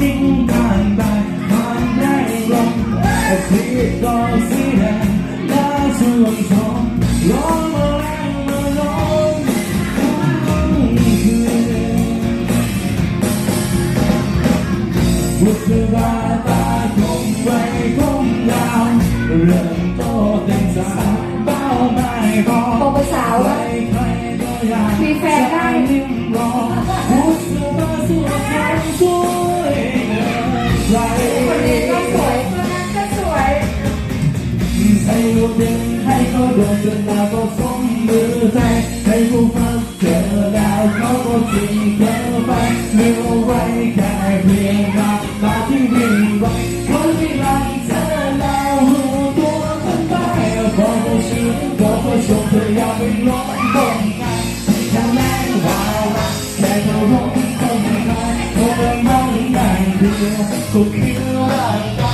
ติ้งผ่านไปผ่านได้ลงที่ก็สีแดงและชวนชมร้องมาแรงมาลงคือบุษบาตาคงไฟคงยาวเรื่องโตเต็มสาวเป้าไม่พอโตเป็นสาวใครใครก็อยากมีแฟนได้ กดึงให้เขาโดนจนตาก็สมมือใจให้ผู้ฟังเจอแล้วเขาก็ทิ้งเธอไปเหลือไว้แค่เพียงหลับตาที่วิ่งไปคนที่รักเธอแล้วรู้ตัวคนไปบอกว่าชื่อบอกว่าชมเธออย่ากเป็นร้องบนงานแค่แม่วาวแค่เธอร้องคนไทยคนมองได้เดียวก็คือรัก